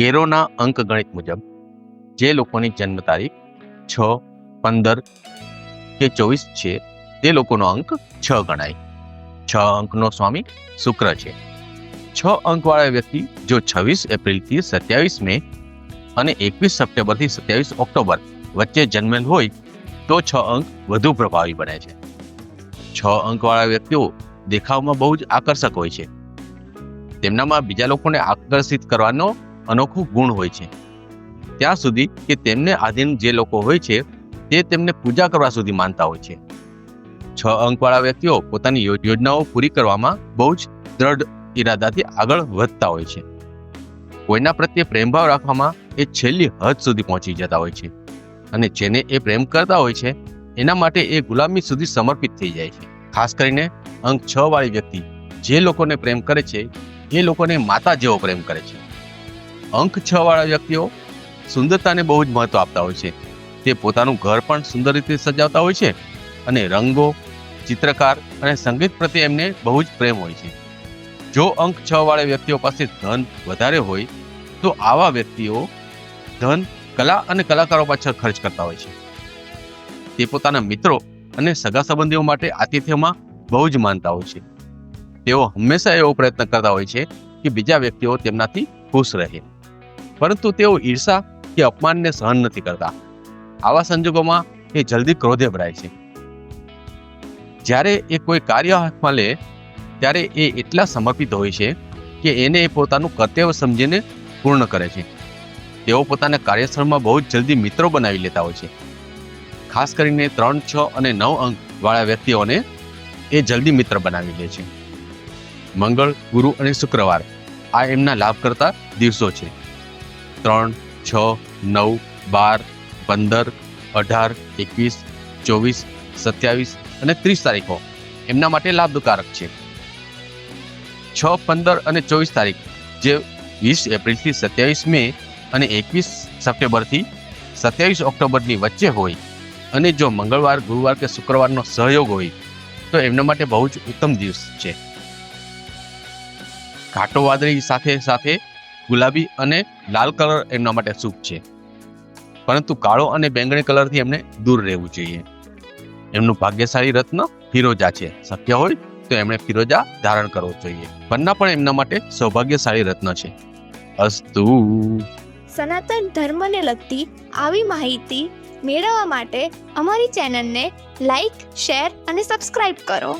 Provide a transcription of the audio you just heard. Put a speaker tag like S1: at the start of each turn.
S1: Corona અંક ગણિત મુજબ જે લોકોની જન્મ તારીખ છ, પંદર કે ચોવીસ છે, તે લોકોનો અંક છ ગણાય. છ અંકનો સ્વામી શુક્ર છે. છ અંકવાળા વ્યક્તિ જો છવ્વીસ એપ્રિલથી સત્યાવીસ મે અને એકવીસ સપ્ટેમ્બરથી સત્યાવીસ ઓક્ટોબર વચ્ચે જન્મેલ હોય, તો છ અંક વધુ પ્રભાવી બને છે. છ અંકવાળા વ્યક્તિઓ દેખાવમાં બહુ જ આકર્ષક હોય છે. તેમનામાં બીજા લોકોને આકર્ષિત કરવાનો અનોખો ગુણ હોય છે. ત્યાં સુધી કે તેમને આધીન જે લોકો હોય છે, તે તેમને પૂજા કરવા સુધી માનતા હોય છે. છ અંકવાળા વ્યક્તિઓ પોતાની યોજનાઓ પૂરી કરવામાં બહુ જ દ્રઢ ઈરાદાથી આગળ વધતા હોય છે. કોઈના પ્રત્યે પ્રેમભાવ રાખવામાં એ છેલ્લી હદ સુધી પહોંચી જતા હોય છે અને જેને એ પ્રેમ કરતા હોય છે, એના માટે એ ગુલામી સુધી સમર્પિત થઈ જાય છે. ખાસ કરીને અંક છ વાળી વ્યક્તિ જે લોકોને પ્રેમ કરે છે, એ લોકોને માતા જેવો પ્રેમ કરે છે. અંક છ વાળા વ્યક્તિઓ સુંદરતાને બહુ જ મહત્વ આપતા હોય છે. તે પોતાનું ઘર પણ સુંદર રીતે સજાવતા હોય છે અને રંગો, ચિત્રકાર અને સંગીત પ્રત્યે એમને બહુ જ પ્રેમ હોય છે. જો અંક છ વાળા વ્યક્તિઓ પાસે ધન વધારે હોય, તો આવા વ્યક્તિઓ ધન, કલા અને કલાકારો પાછળ ખર્ચ કરતા હોય છે. તે પોતાના મિત્રો અને સગા સંબંધીઓ માટે આતિથ્યમાં બહુ જ માનતા હોય છે. તેઓ હંમેશા એવો પ્રયત્ન કરતા હોય છે કે બીજા વ્યક્તિઓ તેમનાથી ખુશ રહે. પરંતુ તેઓ ઈર્ષા કે અપમાનને સહન નથી કરતા. આવા સંજોગોમાં એ જલ્દી ક્રોધે ભરાય છે. જ્યારે એ કોઈ કાર્ય હાથમાં લે, ત્યારે એ એટલા સમર્પિત હોય છે કે એને એ પોતાનું કર્તવ્ય સમજીને પૂર્ણ કરે છે. તેઓ પોતાના કાર્યસ્થળમાં બહુ જ જલ્દી મિત્રો બનાવી લેતા હોય છે. ખાસ કરીને ત્રણ, છ અને નવ અંક વાળા વ્યક્તિઓને એ જલ્દી મિત્ર બનાવી લે છે. મંગળ, ગુરુ અને શુક્રવાર આ એમના લાભ કરતા દિવસો છે. ત્રણ, છ, નવ, બાર, પંદર, અઢાર, એકવીસ, ચોવીસ, સત્યાવીસ અને ત્રીસ તારીખો. એમના માટે લાભકારક છે. છ, પંદર અને ચોવીસ તારીખ, જે વીસ એપ્રિલથી સત્યાવીસ મે અને એકવીસ સપ્ટેમ્બરથી સત્યાવીસ ઓક્ટોબરની વચ્ચે હોય અને જો મંગળવાર, ગુરુવાર કે શુક્રવારનો સહયોગ હોય, તો એમના માટે બહુ જ ઉત્તમ દિવસ છે. ઘાટો વાદળી સાથે સાથે ગુલાબી અને લાલ કલર એમના માટે શુભ છે. પરંતુ કાળો અને બેંગણી કલરથી એમને દૂર રહેવું જોઈએ. એમનું ભાગ્યશાળી રત્ન ફિરોજા છે. શક્ય હોય તો એમણે ફિરોજા ધારણ કરવો જોઈએ. પન્ના પણ એમના માટે સૌભાગ્યશાળી રત્ન છે. અસ્તુ.
S2: સનાતન ધર્મને લગતી આવી માહિતી મેળવવા માટે અમારી ચેનલને લાઈક, શેર અને સબસ્ક્રાઇબ કરો.